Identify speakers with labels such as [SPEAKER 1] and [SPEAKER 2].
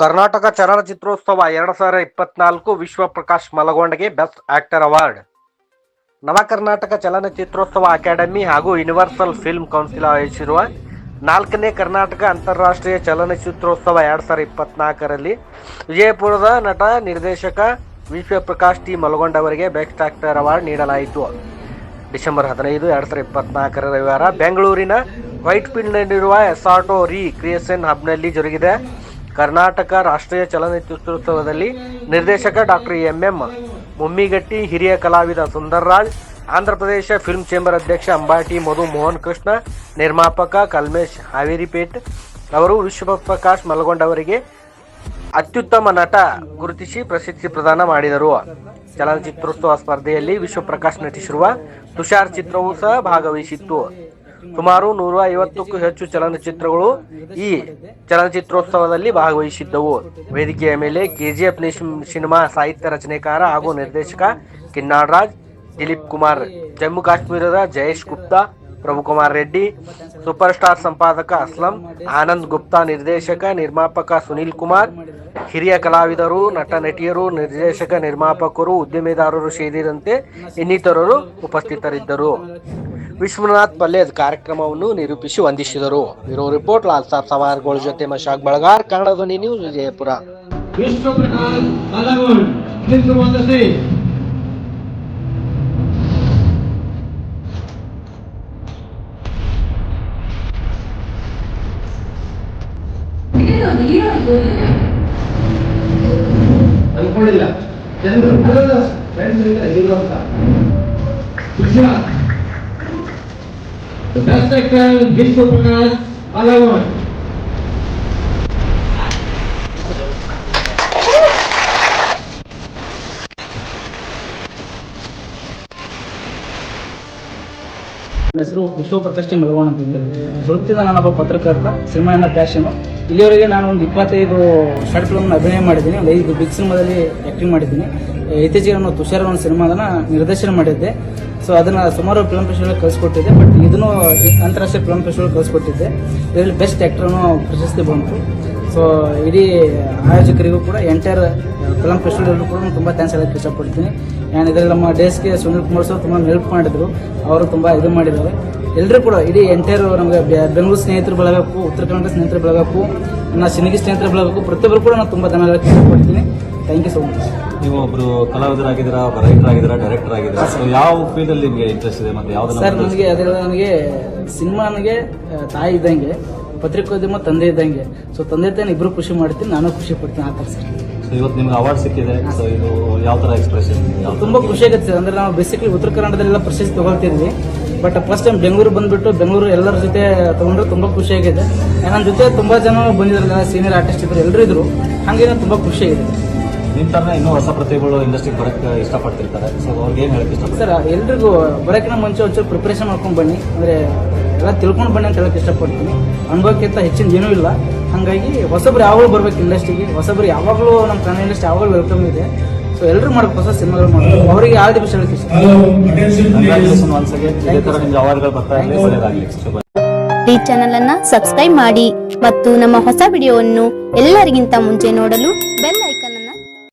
[SPEAKER 1] ಕರ್ನಾಟಕ ಚಲನಚಿತ್ರೋತ್ಸವ ಎರಡ್ ಸಾವಿರದ ಇಪ್ಪತ್ನಾಲ್ಕು ವಿಶ್ವಪ್ರಕಾಶ್ ಮಲಗೊಂಡಗೆ ಬೆಸ್ಟ್ ಆಕ್ಟರ್ ಅವಾರ್ಡ್. ನವ ಕರ್ನಾಟಕ ಚಲನಚಿತ್ರೋತ್ಸವ ಅಕಾಡೆಮಿ ಹಾಗೂ ಯೂನಿವರ್ಸಲ್ ಫಿಲ್ಮ್ ಕೌನ್ಸಿಲ್ ಆಯೋಜಿಸಿರುವ ನಾಲ್ಕನೇ ಕರ್ನಾಟಕ ಅಂತಾರಾಷ್ಟ್ರೀಯ ಚಲನಚಿತ್ರೋತ್ಸವ ಎರಡು ಸಾವಿರದ ಇಪ್ಪತ್ನಾಲ್ಕರಲ್ಲಿ ವಿಜಯಪುರದ ನಟ, ನಿರ್ದೇಶಕ ವಿಶ್ವಪ್ರಕಾಶ್ ಟಿ ಮಲಗೊಂಡ ಅವರಿಗೆ ಬೆಸ್ಟ್ ಆಕ್ಟರ್ ಅವಾರ್ಡ್ ನೀಡಲಾಯಿತು. ಡಿಸೆಂಬರ್ ಹದಿನೈದು, ಎರಡು ಸಾವಿರದ ಇಪ್ಪತ್ನಾಲ್ಕರ ರವಿವಾರ ಬೆಂಗಳೂರಿನ ವೈಟ್ ಫೀಲ್ಡ್ನಲ್ಲಿರುವ ಎಸಾಟೋ ರೀ ಕ್ರಿಯೇಷನ್ ಹಬ್ನಲ್ಲಿ ಜರುಗಿದೆ. ಕರ್ನಾಟಕ ರಾಷ್ಟ್ರೀಯ ಚಲನಚಿತ್ರೋತ್ಸವದಲ್ಲಿ ನಿರ್ದೇಶಕ ಡಾಕ್ಟರ್ ಎಂ ಎಂ ಮುಮ್ಮಿಗಟ್ಟಿ, ಹಿರಿಯ ಕಲಾವಿದ ಸುಂದರ್ರಾಜ್ ಆಂಧ್ರಪ್ರದೇಶ ಫಿಲ್ಮ್ ಚೇಂಬರ್ ಅಧ್ಯಕ್ಷ ಅಂಬಾಟಿ, ಮಧು ಮೋಹನ್ ಕೃಷ್ಣ ನಿರ್ಮಾಪಕ ಕಲ್ಮೇಶ್ ಹಾವೇರಿಪೇಟ್ ಅವರು ವಿಶ್ವಪ್ರಕಾಶ್ ಮಲಗೊಂಡವರಿಗೆ ಅತ್ಯುತ್ತಮ ನಟ ಗುರುತಿಸಿ ಪ್ರಶಸ್ತಿ ಪ್ರದಾನ ಮಾಡಿದರು. ಚಲನಚಿತ್ರೋತ್ಸವ ಸ್ಪರ್ಧೆಯಲ್ಲಿ ವಿಶ್ವಪ್ರಕಾಶ್ ನಟಿಸಿರುವ ತುಷಾರ್ ಚಿತ್ರವೂ ಸಹ ಭಾಗವಹಿಸಿತ್ತು. ಸುಮಾರು ನೂರ ಐವತ್ತಕ್ಕೂ ಹೆಚ್ಚು ಚಲನಚಿತ್ರಗಳು ಈ ಚಲನಚಿತ್ರೋತ್ಸವದಲ್ಲಿ ಭಾಗವಹಿಸಿದ್ದವು. ವೇದಿಕೆಯ ಮೇಲೆ ಕೆಜಿಎಫ್ ಸಿನಿಮಾ ಸಾಹಿತ್ಯ ರಚನೆಕಾರ ಹಾಗೂ ನಿರ್ದೇಶಕ ಕಿನ್ನಾಳ್ ರಾಜ್ ದಿಲೀಪ್ ಕುಮಾರ್ ಜಮ್ಮು ಕಾಶ್ಮೀರದ ಜಯೇಶ್ ಗುಪ್ತಾ ಪ್ರಭುಕುಮಾರ್ ರೆಡ್ಡಿ ಸೂಪರ್ ಸ್ಟಾರ್ ಸಂಪಾದಕ ಅಸ್ಲಂ ಆನಂದ್ ಗುಪ್ತಾ ನಿರ್ದೇಶಕ ನಿರ್ಮಾಪಕ ಸುನೀಲ್ ಕುಮಾರ್ ಹಿರಿಯ ಕಲಾವಿದರು ನಟ ನಟಿಯರು ನಿರ್ದೇಶಕ ನಿರ್ಮಾಪಕರು ಉದ್ಯಮಿದಾರರು ಸೇರಿದಂತೆ ಇನ್ನಿತರರು ಉಪಸ್ಥಿತರಿದ್ದರು. ವಿಶ್ವನಾಥ್ ಪಲ್ಲೇದ್ ಕಾರ್ಯಕ್ರಮವನ್ನು ನಿರೂಪಿಸಿ ವಂದಿಸಿದರು. ಇರೋ ರಿಪೋರ್ಟ್ ಲಾಲ್ ಸಾಬ್ ಸವಾರ್ಗಳ ಜೊತೆ ಮಶಾಕ್ ಬಳಗಾರ್ ಕನ್ನಡ ಧ್ವನಿ ನ್ಯೂಸ್ ವಿಜಯಪುರ.
[SPEAKER 2] ಅನ್ಕೊಂಡಿಲ್ಲ. ಇದ್ರು ಅಂತ. ಬೆಸ್ಟ್ ಆಕ್ಟರ್ ವಿಶ್ವ ಪ್ರಕಾಶ್ as
[SPEAKER 3] ನನ್ನ ಹೆಸರು ವಿಶ್ವ ಪ್ರತಿಷ್ಠೆ ಮೆಲಗೋಣ ಅಂತ ವೃತ್ತಿದ ನಾನೊಬ್ಬ ಪತ್ರಕರ್ತ ಸಿನಿಮಾಯನ್ನ ಪ್ಯಾಷನು ಇಲ್ಲಿವರೆಗೆ ನಾನು ಒಂದು ಇಪ್ಪತ್ತೈದು ಶಾರ್ಟ್ ಫಿಲ್ಮ್ನ ಅಭಿನಯ ಮಾಡಿದ್ದೀನಿ. ಒಂದು ಐದು ಬಿಗ್ ಸಿನಿಮಾದಲ್ಲಿ ಆ್ಯಕ್ಟಿಂಗ್ ಮಾಡಿದ್ದೀನಿ. ಇತ್ತೀಚೆಗೆ ನಾನು ತುಷಾರ ಒಂದು ಸಿನಿಮಾದನ್ನ ನಿರ್ದೇಶನ ಮಾಡಿದ್ದೆ. ಸೊ ಅದನ್ನು ಸುಮಾರು ಫಿಲ್ಮ್ ಫೆಸ್ಟಿವಲ್ ಕಳಿಸ್ಕೊಟ್ಟಿದ್ದೆ. ಬಟ್ ಇದನ್ನು ಅಂತಾರಾಷ್ಟ್ರೀಯ ಫಿಲ್ಮ್ ಫೆಸ್ಟಿವಲ್ ಕಳಿಸ್ಕೊಟ್ಟಿದ್ದೆ. ಇದರಲ್ಲಿ ಬೆಸ್ಟ್ ಆ್ಯಕ್ಟ್ರನ್ನು ಪ್ರಶಸ್ತಿ ಬಂತು. ಸೊ ಇಡೀ ಆಯೋಜಕರಿಗೂ ಕೂಡ ಎಂಟೈರ್ ಫಿಲಮ್ ಫೆಸ್ಟಿವಲ್ ಕೂಡ ತುಂಬ ಥ್ಯಾಂಕ್ಸ್ ಹೇಳಕ್ಕೆ ಇಷ್ಟಪಡ್ತೀನಿ ಆ್ಯಂಡ್ ಇದರಲ್ಲಿ ನಮ್ಮ ಡೇಸ್ಗೆ ಸುನಿಲ್ ಕುಮಾರ್ ಸರ್ ತುಂಬ ಹೆಲ್ಪ್ ಮಾಡಿದ್ರು. ಅವರು ತುಂಬ ಇದು ಮಾಡಿದ್ದಾರೆ. ಎಲ್ಲರೂ ಕೂಡ ಇಡೀ ಎಂಟೈರ್ ನಮಗೆ ಬೆಂಗಳೂರು ಸ್ನೇಹಿತರು ಬೆಳಗಕ್ಕೂ ಉತ್ತರ ಕನ್ನಡ ಸ್ನೇಹಿತರು ಬೆಳಗಕ್ಕೂ, ನನ್ನ ಸಿನಿಗಿ ಸ್ನೇಹಿತರು ಬೆಳಗಕ್ಕೂ, ಪ್ರತಿಯೊಬ್ಬರು ಕೂಡ ನಾನು ತುಂಬ ಧನ್ಯವಾದ ಇಷ್ಟಪಡ್ತೀನಿ ಥ್ಯಾಂಕ್ ಯು ಸೊ ಮಚ್
[SPEAKER 4] ನೀವು ಒಬ್ಬರು ಕಲಾವಿದರಾಗಿದ್ದೀರಾ ಒಬ್ಬ ರೈಟರ್ ಆಗಿದ್ದೀರಾ ಡೈರೆಕ್ಟರ್ ಆಗಿದ್ದೀರಾ ಸೊ ಯಾವ ಫೀಲ್ಡಲ್ಲಿ ನಿಮಗೆ ಇಂಟ್ರೆಸ್ಟ್ ಇದೆ ಮತ್ತೆ
[SPEAKER 3] ಸರ್
[SPEAKER 4] ಯಾವ್ದನ್ನ
[SPEAKER 3] ನನಗೆ ಅದರಲ್ಲಿ ನನಗೆ ಸಿನಿಮಾ ನನಗೆ ತಾಯಿ ಇದ್ದಂಗೆ ಪತ್ರಿಕೋದ್ಯಮ ತಂದೆ ಇದ್ದಂಗೆ. ಸೊ ತಂದೆ ತಾಯಿ ಇಬ್ಬರು ಖುಷಿ ಮಾಡ್ತೀನಿ ನಾನು ಖುಷಿ ಪಡ್ತೀನಿ ಆ ಥರ ಸರ್
[SPEAKER 4] ಸೊ ಇವತ್ತು ನಿಮ್ಗೆ ಅವಾರ್ಡ್ ಸಿಕ್ಕಿದೆ ಸೊ ಇದು ಯಾವ ಥರ ಎಕ್ಸ್ಪ್ರೆಷನ್
[SPEAKER 3] ತುಂಬ ಖುಷಿ ಆಗುತ್ತೆ ಅಂದರೆ ನಾವು ಬೇಸಿಕಲಿ ಉತ್ತರ ಕನ್ನಡದಲ್ಲೆಲ್ಲ ಪ್ರಶಸ್ತಿ ತೊಗೊಳ್ತಿದ್ವಿ. ಬಟ್ ಫಸ್ಟ್ ಟೈಮ್ ಬೆಂಗಳೂರು ಬಂದ್ಬಿಟ್ಟು ಬೆಂಗಳೂರು ಎಲ್ಲರ ಜೊತೆ ತೊಗೊಂಡ್ರೆ ತುಂಬ ಖುಷಿ ಆಗಿದೆ. ನನ್ನ ಜೊತೆ ತುಂಬ ಜನ ಬಂದಿದ್ರಲ್ಲ ಸೀನಿಯರ್ ಆರ್ಟಿಸ್ಟ್ ಇದ್ರು ಎಲ್ಲರೂ ಇದ್ರು. ಹಾಗೆ ತುಂಬ ತುಂಬಾ ಖುಷಿ ಆಗಿದೆ
[SPEAKER 4] ನಿಮ್ ತರ ಇನ್ನೂ ಹೊಸ ಪ್ರತಿಭೆಗಳು ಇಂಡಸ್ಟ್ರಿಗೆ ಬರಕ್ಕೆ ಇಷ್ಟಪಡ್ತಿರ್ತಾರೆ. ಸೊ ಅವ್ರಿಗೆ ಏನ್ ಹೇಳಕ್ ಇಷ್ಟಪಡ್ತಾರೆ?
[SPEAKER 3] ಸರ್ ಎಲ್ರಿಗೂ ಬರೋಕ್ಕಿಂತ ಮುಂಚೆ ಒಂಚೂರು ಪ್ರಿಪ್ರೇಷನ್ ಮಾಡ್ಕೊಂಡು ಬನ್ನಿ. ಅಂದ್ರೆ ಎಲ್ಲ ತಿಳ್ಕೊಂಡು ಬನ್ನಿ ಅಂತ ಹೇಳಕ್ ಇಷ್ಟಪಡ್ತೀನಿ. ಅನುಭವಕ್ಕಿಂತ ಹೆಚ್ಚಿನ ಏನೂ ಇಲ್ಲ. ಹಾಗಾಗಿ ಹೊಸಬ್ರು ಯಾವಾಗಲೂ ಬರಬೇಕು ಇಂಡಸ್ಟ್ರಿಗೆ ಹೊಸಬ್ರು ಯಾವಾಗಲೂ ನಮ್ಮ ಕನ್ನಡ ಇಂಡಸ್ಟ್ರಿ ಯಾವಾಗಲೂ ವೆಲ್ಕಮ್ ಇದೆ. ಸೊ ಎಲ್ಲರೂ ಮಾಡಬೇಕು ಹೊಸ ಸಿನಿಮಾಗಳು ಮಾಡಬೇಕು. ಅವರಿಗೆ ಯಾವ ದಿವಸ ಹೇಳಕ್ಕೆ ಇಷ್ಟ?
[SPEAKER 5] ಈ ಚಾನೆಲ್ ಅನ್ನ ಸಬ್ಸ್ಕ್ರೈಬ್ ಮಾಡಿ. ಮತ್ತು ನಮ್ಮ ಹೊಸ ವಿಡಿಯೋವನ್ನು ಎಲ್ಲರಿಗಿಂತ ಮುಂಚೆ ನೋಡಲು ಬೆಲ್ ಐಕಾನ್